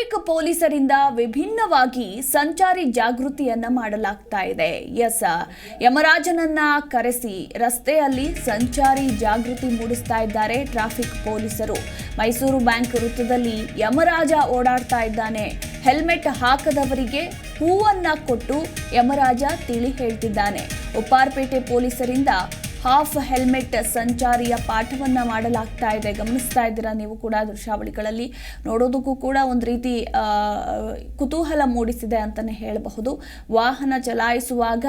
Traffic ಪೊಲೀಸರಿಂದ ವಿಭಿನ್ನವಾಗಿ ಸಂಚಾರಿ ಜಾಗೃತಿಯನ್ನ ಮಾಡಲಾಗ್ತಾ ಇದೆ. ಎಸ್, ಯಮರಾಜನನ್ನ ಕರೆಸಿ ರಸ್ತೆಯಲ್ಲಿ ಸಂಚಾರಿ ಜಾಗೃತಿ ಮೂಡಿಸ್ತಾ ಇದ್ದಾರೆ ಟ್ರಾಫಿಕ್ ಪೊಲೀಸರು. ಮೈಸೂರು ಬ್ಯಾಂಕ್ ವೃತ್ತದಲ್ಲಿ ಯಮರಾಜ ಓಡಾಡ್ತಾ ಇದ್ದಾನೆ. ಹೆಲ್ಮೆಟ್ ಹಾಕದವರಿಗೆ ಹೂವನ್ನ ಕೊಟ್ಟು ಯಮರಾಜ ತಿಳಿ ಹೇಳ್ತಿದ್ದಾನೆ. ಉಪ್ಪಾರ್ಪೇಟೆ ಪೊಲೀಸರಿಂದ ಹಾಫ್ ಹೆಲ್ಮೆಟ್ ಸಂಚಾರಿಯ ಪಾಠವನ್ನ ಮಾಡಲಾಗ್ತಾ ಇದೆ. ಗಮನಿಸ್ತಾ ಇದ್ದೀರಾ ನೀವು ಕೂಡ ದೃಶ್ಯಾವಳಿಗಳಲ್ಲಿ? ನೋಡೋದಕ್ಕೂ ಕೂಡ ಒಂದು ರೀತಿ ಕುತೂಹಲ ಮೂಡಿಸಿದೆ ಅಂತಲೇ ಹೇಳಬಹುದು. ವಾಹನ ಚಲಾಯಿಸುವಾಗ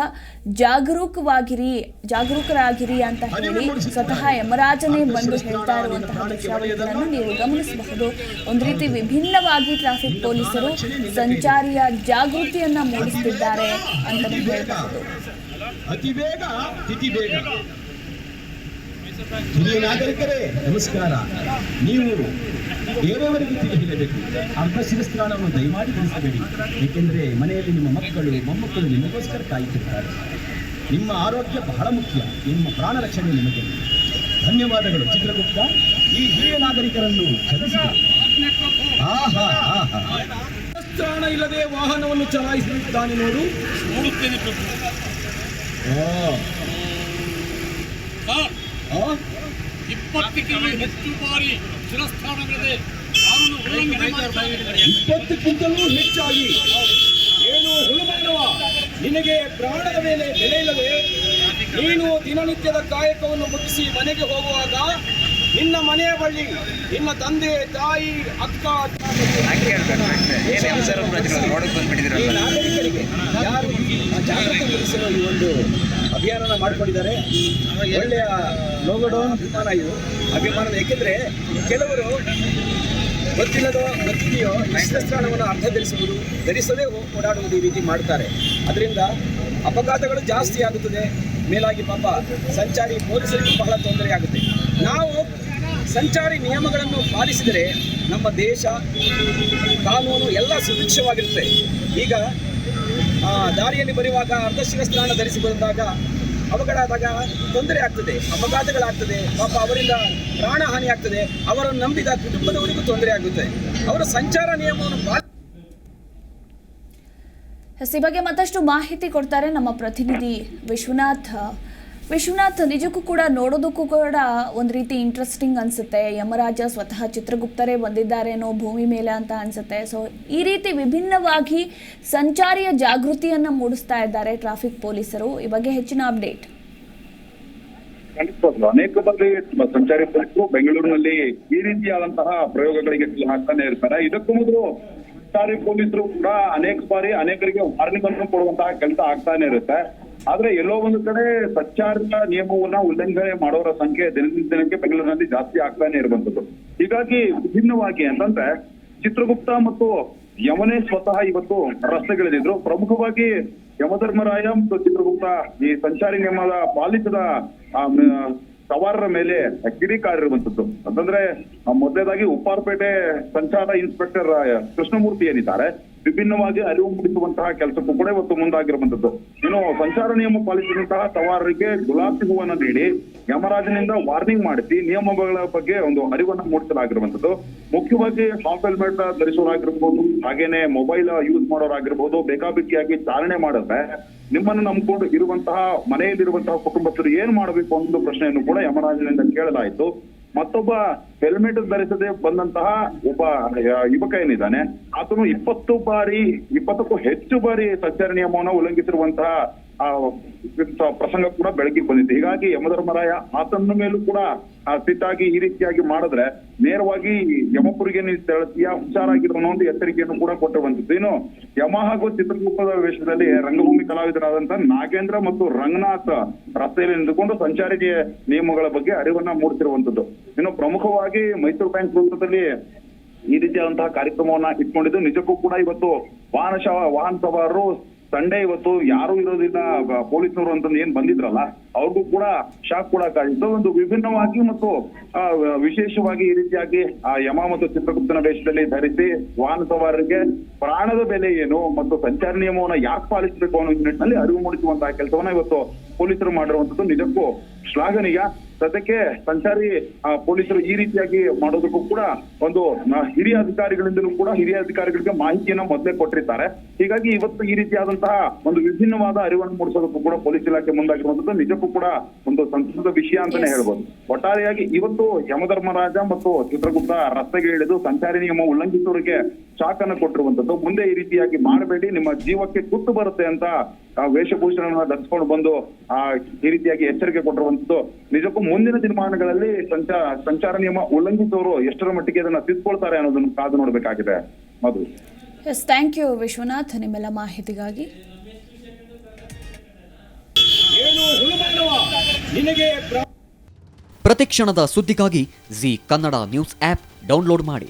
ಜಾಗರೂಕವಾಗಿರಿ ಜಾಗರೂಕರಾಗಿರಿ ಅಂತ ಹೇಳಿ ಸ್ವತಃ ಯಮರಾಜನೇ ಬಂದು ಹೇಳ್ತಾ ಇರುವಂತಹ ದೃಶ್ಯಾವಳಿಗಳನ್ನು ನೀವು ಗಮನಿಸಬಹುದು. ಒಂದು ರೀತಿ ವಿಭಿನ್ನವಾಗಿ ಟ್ರಾಫಿಕ್ ಪೊಲೀಸರು ಸಂಚಾರಿಯ ಜಾಗೃತಿಯನ್ನ ಮೂಡಿಸುತ್ತಿದ್ದಾರೆ ಅಂತಲೇ ಹೇಳಬಹುದು. ಅತಿ ಬೇಗ ತಿಥಿ ಬೇಗ. ಹಿರಿಯ ನಾಗರಿಕರೇ ನಮಸ್ಕಾರ. ನೀವು ಬೇರೆಯವರಿಗೆ ತಿಳಿ ಹೇಳಬೇಕು. ಅರ್ಧ ಶಿರಸ್ನಾನವನ್ನು ದಯಮಾಡಿ ತಿಳಿಸಬೇಡಿ ಏಕೆಂದರೆ ಮನೆಯಲ್ಲಿ ನಿಮ್ಮ ಮಕ್ಕಳು ಮೊಮ್ಮಕ್ಕಳು ನಿಮಗೋಸ್ಕರ ಕಾಯುತ್ತಿದ್ದಾರೆ. ನಿಮ್ಮ ಆರೋಗ್ಯ ಬಹಳ ಮುಖ್ಯ. ನಿಮ್ಮ ಪ್ರಾಣ ರಕ್ಷಣೆ ನಿಮಗೆ. ಧನ್ಯವಾದಗಳು ಚಿತ್ರಗುಪ್ತ. ಈ ಹಿರಿಯ ನಾಗರಿಕರನ್ನು ಆಹಾ ಆಹಾ. ಶಿರಸ್ತ್ರಾಣ ಇಲ್ಲದೆ ವಾಹನವನ್ನು ಚಲಾಯಿಸುತ್ತಾನೆ ನೋಡು. ನೋಡುತ್ತೇನೆ ಪ್ರಭು. ಆ, ಸರ್ ಆ, ಇಪ್ಪತ್ತಕ್ಕಿಂತ ಹೆಚ್ಚು ಬಾರಿ ಶಿರಸ್ಥಾನಗಳಿದೆ ಕಾನೂನು ಉಲ್ಲಂಘನೆ ಮಾಡಿದ್ದಾರೆ. ಇಪ್ಪತ್ತಕ್ಕಿಂತಲೂ ಹೆಚ್ಚಾಗಿ ಏನು ಹುಳುಮಾನವ ನಿನಗೆ ಪ್ರಾಣದ ಮೇಲೆ ಬೆಲೆ ಇಲ್ಲದೆ ನೀನು ದಿನನಿತ್ಯದ ಕಾಯಕವನ್ನು ಮುಗಿಸಿ ಮನೆಗೆ ಹೋಗುವಾಗ ನಿನ್ನ ಮನೆಯ ಬಳಿ ನಿನ್ನ ತಂದೆ ತಾಯಿ ಅಕ್ಕ ನಾಗರಿಕರಿಗೆ ಯಾರು ಜಾಗೃತಿ ಈ ಒಂದು ಅಭಿಯಾನನ ಮಾಡಿಕೊಂಡಿದ್ದಾರೆ. ಒಳ್ಳೆಯ ಲೋಗಡೌನ್ ಅಭಿಮಾನ ಇದು. ಅಭಿಮಾನ ಏಕೆಂದರೆ ಕೆಲವರು ಗೊತ್ತಿಲ್ಲದೋ ಗೊತ್ತಿದೆಯೋ ಸ್ಥಾನವನ್ನು ಅರ್ಥ ಧರಿಸುವುದು ಧರಿಸದೇ ಓಡಾಡುವುದು ಈ ರೀತಿ ಮಾಡ್ತಾರೆ. ಅದರಿಂದ ಅಪಘಾತಗಳು ಜಾಸ್ತಿ ಆಗುತ್ತದೆ. ಮೇಲಾಗಿ ಪಾಪ ಸಂಚಾರಿ ಪೊಲೀಸರಿಗೂ ಬಹಳ ತೊಂದರೆ ಆಗುತ್ತೆ. ನಾವು ಸಂಚಾರಿ ನಿಯಮಗಳನ್ನು ಪಾಲಿಸಿದರೆ ನಮ್ಮ ದೇಶ, ಕಾನೂನು ಎಲ್ಲ ಸುಭಿಕ್ಷವಾಗಿರುತ್ತೆ. ಈಗ ದಾರಿಯಲ್ಲಿ ಬರುವಾಗ ಅರ್ಧಶಿರಸ್ನಾನ ಧರಿಸಿ ಬಂದಾಗ ಅವಘಡ ಆದಾಗ ತೊಂದರೆ ಆಗ್ತದೆ, ಅಪಘಾತಗಳಾಗ್ತದೆ, ಪಾಪ ಅವರಿಂದ ಪ್ರಾಣ ಹಾನಿ ಆಗ್ತದೆ, ಅವರನ್ನು ನಂಬಿದ ಕುಟುಂಬದವರಿಗೂ ತೊಂದರೆ ಆಗುತ್ತೆ. ಅವರ ಸಂಚಾರ ನಿಯಮವನ್ನು ಈ ಬಗ್ಗೆ ಮತ್ತಷ್ಟು ಮಾಹಿತಿ ಕೊಡ್ತಾರೆ ನಮ್ಮ ಪ್ರತಿನಿಧಿ ವಿಶ್ವನಾಥ್. ವಿಶ್ವನಾಥ್, ನಿಜಕ್ಕೂ ಕೂಡ ನೋಡೋದಕ್ಕೂ ಕೂಡ ಒಂದು ರೀತಿ ಇಂಟ್ರೆಸ್ಟಿಂಗ್ ಅನ್ಸುತ್ತೆ. ಯಮರಾಜ ಸ್ವತಃ ಚಿತ್ರಗುಪ್ತರೇ ಬಂದಿದ್ದಾರೇನೋ ಭೂಮಿ ಮೇಲೆ ಅಂತ ಅನ್ಸುತ್ತೆ. ಸೊ ಈ ರೀತಿ ವಿಭಿನ್ನವಾಗಿ ಸಂಚಾರಿಯ ಜಾಗೃತಿಯನ್ನ ಮೂಡಿಸ್ತಾ ಇದ್ದಾರೆ ಟ್ರಾಫಿಕ್ ಪೊಲೀಸರು. ಈ ಬಗ್ಗೆ ಹೆಚ್ಚಿನ ಅಪ್ಡೇಟ್ ಖಂಡಿತವಾಗ್ಲು ಅನೇಕ ಬಾರಿ ಸಂಚಾರಿ ಪೊಲೀಸರು ಬೆಂಗಳೂರಿನಲ್ಲಿ ಈ ರೀತಿಯಾದಂತಹ ಪ್ರಯೋಗಗಳಿಗೆ ಹಾಕ್ತಾನೆ ಇರ್ತಾರೆ. ಇದಕ್ಕೂ ಮೊದಲು ಸಂಚಾರಿ ಪೊಲೀಸರು ಕೂಡ ಅನೇಕ ಬಾರಿ ಅನೇಕರಿಗೆ ವಾರ್ನಿಂಗ್ ಕೊಡುವಂತಹ ಕೆಲಸ ಆಗ್ತಾನೆ ಇರುತ್ತೆ. ಆದ್ರೆ ಎಲ್ಲೋ ಒಂದು ಕಡೆ ಸಚ್ಚಾರಿತ ನಿಯಮವನ್ನ ಉಲ್ಲಂಘನೆ ಮಾಡೋರ ಸಂಖ್ಯೆ ದಿನದಿಂದ ದಿನಕ್ಕೆ ಬೆಂಗಳೂರಿನಲ್ಲಿ ಜಾಸ್ತಿ ಆಗ್ತಾನೆ ಇರುವಂತದ್ದು ಹೀಗಾಗಿ ವಿಭಿನ್ನವಾಗಿ ಅಂತಂದ್ರೆ ಚಿತ್ರಗುಪ್ತ ಮತ್ತು ಯಮನೇ ಸ್ವತಃ ಇವತ್ತು ರಸ್ತೆಗಳಿದ್ರು ಪ್ರಮುಖವಾಗಿ ಯಮಧರ್ಮರಾಯ ಮತ್ತು ಚಿತ್ರಗುಪ್ತ ಈ ಸಂಚಾರಿ ನಿಯಮದ ಪಾಲಿಸದ ಸವಾರರ ಮೇಲೆ ಕಿಡಿಕಾರಿರುವಂತದ್ದು ಅಂತಂದ್ರೆ ಆ, ಮೊದಲನೇದಾಗಿ ಉಪ್ಪಾರಪೇಟೆ ಸಂಚಾರ ಇನ್ಸ್ಪೆಕ್ಟರ್ ಕೃಷ್ಣಮೂರ್ತಿ ಏನಿದ್ದಾರೆ ವಿಭಿನ್ನವಾಗಿ ಅರಿವು ಮೂಡಿಸುವಂತಹ ಕೆಲಸಕ್ಕೂ ಕೂಡ ಇವತ್ತು ಮುಂದಾಗಿರುವಂತದ್ದು ಇನ್ನು ಸಂಚಾರ ನಿಯಮ ಪಾಲಿಸಿದಂತಹ ಸವಾರರಿಗೆ ಗುಲಾಬಿ ಹೂವನ್ನು ನೀಡಿ ಯಮರಾಜನಿಂದ ವಾರ್ನಿಂಗ್ ಮಾಡಿಸಿ ನಿಯಮಗಳ ಬಗ್ಗೆ ಒಂದು ಅರಿವನ್ನ ಮೂಡಿಸಲಾಗಿರುವಂತದ್ದು ಮುಖ್ಯವಾಗಿ ಹಾಫ್ ಹೆಲ್ಮೆಟ್ ಧರಿಸೋರಾಗಿರ್ಬೋದು, ಹಾಗೇನೆ ಮೊಬೈಲ್ ಯೂಸ್ ಮಾಡೋರಾಗಿರ್ಬೋದು, ಬೇಕಾಬಿಟ್ಟಿಯಾಗಿ ಚಾಲನೆ ಮಾಡಿದ್ರೆ ನಿಮ್ಮನ್ನು ನಂಬಿಕೊಂಡು ಇರುವಂತಹ ಮನೆಯಲ್ಲಿರುವಂತಹ ಕುಟುಂಬಸ್ಥರು ಏನ್ ಮಾಡಬೇಕು ಅನ್ನೋ ಪ್ರಶ್ನೆಯನ್ನು ಕೂಡ ಯಮರಾಜನಿಂದ ಕೇಳಲಾಯಿತು. ಮತ್ತೊಬ್ಬ ಹೆಲ್ಮೆಟ್ ಧರಿಸದೆ ಬಂದಂತಹ ಒಬ್ಬ ಯುವಕ ಏನಿದ್ದಾನೆ, ಆತನು ಇಪ್ಪತ್ತು ಬಾರಿ, ಇಪ್ಪತ್ತಕ್ಕೂ ಹೆಚ್ಚು ಬಾರಿ ಸಂಚಾರ ನಿಯಮವನ್ನು ಉಲ್ಲಂಘಿಸಿರುವಂತಹ ಪ್ರಸಂಗ ಕೂಡ ಬೆಳಕಿಗೆ ಬಂದಿತ್ತು. ಹೀಗಾಗಿ ಯಮಧರ್ಮರಾಯ ಆತನ ಮೇಲೂ ಕೂಡ ಸಿಟ್ಟಾಗಿ ಈ ರೀತಿಯಾಗಿ ಮಾಡಿದ್ರೆ ನೇರವಾಗಿ ಯಮಪುರಿಗೆ ತೆರಳತಿಯ ಅನ್ನೋ ಒಂದು ಎಚ್ಚರಿಕೆಯನ್ನು ಕೂಡ ಕೊಟ್ಟಿರುವಂತದ್ದು ಇನ್ನು ಯಮ ಹಾಗೂ ಚಿತ್ರಕೂಟದ ವೇಷದಲ್ಲಿ ರಂಗಭೂಮಿ ಕಲಾವಿದರಾದಂತಹ ನಾಗೇಂದ್ರ ಮತ್ತು ರಂಗನಾಥ್ ರಸ್ತೆಯಲ್ಲಿ ನಿಂತುಕೊಂಡು ಸಂಚಾರಿ ನಿಯಮಗಳ ಬಗ್ಗೆ ಅರಿವನ್ನ ಮೂಡಿಸಿರುವಂತದ್ದು ಇನ್ನು ಪ್ರಮುಖವಾಗಿ ಮೈಸೂರು ಬ್ಯಾಂಕ್ ವೃತ್ತದಲ್ಲಿ ಈ ರೀತಿಯಾದಂತಹ ಕಾರ್ಯಕ್ರಮವನ್ನ ಇಟ್ಕೊಂಡಿದ್ದು. ನಿಜಕ್ಕೂ ಕೂಡ ಇವತ್ತು ವಾಹನ ವಾಹನ ಸವಾರರು ಸಂಡೇ ಇವತ್ತು ಯಾರು ಇರೋದಿಲ್ಲ ಪೊಲೀಸರು ಅಂತಂದು ಏನ್ ಬಂದಿದ್ರಲ್ಲ, ಅವ್ರಿಗೂ ಕೂಡ ಶಾಕ್ ಕೂಡ ಕಾದಿತ್ತು ಒಂದು ವಿಭಿನ್ನವಾಗಿ ಮತ್ತು ವಿಶೇಷವಾಗಿ ಈ ರೀತಿಯಾಗಿ, ಆ, ಯಮ ಮತ್ತು ಚಿತ್ರಗುಪ್ತನ ವೇಷದಲ್ಲಿ ಧರಿಸಿ ವಾಹನ ಸವಾರರಿಗೆ ಪ್ರಾಣದ ಬೆಲೆ ಏನು ಮತ್ತು ಸಂಚಾರ ನಿಯಮವನ್ನ ಯಾಕೆ ಪಾಲಿಸಬೇಕು ಅನ್ನೋ ನಿಟ್ಟಿನಲ್ಲಿ ಅರಿವು ಮೂಡಿಸುವಂತಹ ಕೆಲಸವನ್ನ ಇವತ್ತು ಪೊಲೀಸರು ಮಾಡಿರುವಂತದ್ದು ನಿಜಕ್ಕೂ ಶ್ಲಾಘನೀಯ. ಸದ್ಯಕ್ಕೆ ಸಂಚಾರಿ ಪೊಲೀಸರು ಈ ರೀತಿಯಾಗಿ ಮಾಡೋದಕ್ಕೂ ಕೂಡ ಒಂದು ಹಿರಿಯ ಅಧಿಕಾರಿಗಳಿಂದಲೂ ಕೂಡ ಹಿರಿಯ ಅಧಿಕಾರಿಗಳಿಗೆ ಮಾಹಿತಿಯನ್ನ ಮೊದಲೇ ಕೊಟ್ಟಿರ್ತಾರೆ. ಹೀಗಾಗಿ ಇವತ್ತು ಈ ರೀತಿಯಾದಂತಹ ಒಂದು ವಿಭಿನ್ನವಾದ ಅರಿವನ್ನು ಮೂಡಿಸೋದಕ್ಕೂ ಕೂಡ ಪೊಲೀಸ್ ಇಲಾಖೆ ಮುಂದಾಗಿರುವಂತದ್ದು ನಿಜಕ್ಕೂ ಕೂಡ ಒಂದು ಸಂತಸದ ವಿಷಯ ಅಂತಾನೆ. ಹೇಳ್ಬೋದು. ಒಟ್ಟಾರೆಯಾಗಿ ಇವತ್ತು ಯಮಧರ್ಮರಾಜ ಮತ್ತು ಚಿತ್ರಗುಪ್ತ ರಸ್ತೆಗೆ ಇಳಿದು ಸಂಚಾರಿ ನಿಯಮ ಉಲ್ಲಂಘಿಸೋರಿಗೆ ಶಾಕ್ ಅನ್ನು ಕೊಟ್ಟಿರುವಂತದ್ದು ಮುಂದೆ ಈ ರೀತಿಯಾಗಿ ಮಾಡಬೇಡಿ ನಿಮ್ಮ ಜೀವಕ್ಕೆ ಕುತ್ತು ಬರುತ್ತೆ ಅಂತ ವೇಷಭೂಷಣವನ್ನ ಧರಿಸ್ಕೊಂಡು ಬಂದು ಆ ಈ ರೀತಿಯಾಗಿ ಎಚ್ಚರಿಕೆ ಕೊಟ್ಟಿರುವಂತದ್ದು ನಿಜಕ್ಕೂ ಮುಂದಿನ ದಿನಮಾನಗಳಲ್ಲಿ ಸಂಚಾರ ಸಂಚಾರ ನಿಯಮ ಉಲ್ಲಂಘಿಸುವವರು ಎಷ್ಟರ ಮಟ್ಟಿಗೆ ಅದನ್ನ ತಿದ್ಕೊಳ್ತಾರೆ ಅನ್ನೋದನ್ನು ಕಾದು ನೋಡಬೇಕಾಗಿದೆ. Madhu. Yes thank you Vishwanath ನಿಮ್ಮೆಲ್ಲ ಮಾಹಿತಿಗಾಗಿ. ಪ್ರತಿಕ್ಷಣದ ಸುದ್ದಿಗಾಗಿ Zee Kannada news app download ಮಾಡಿ.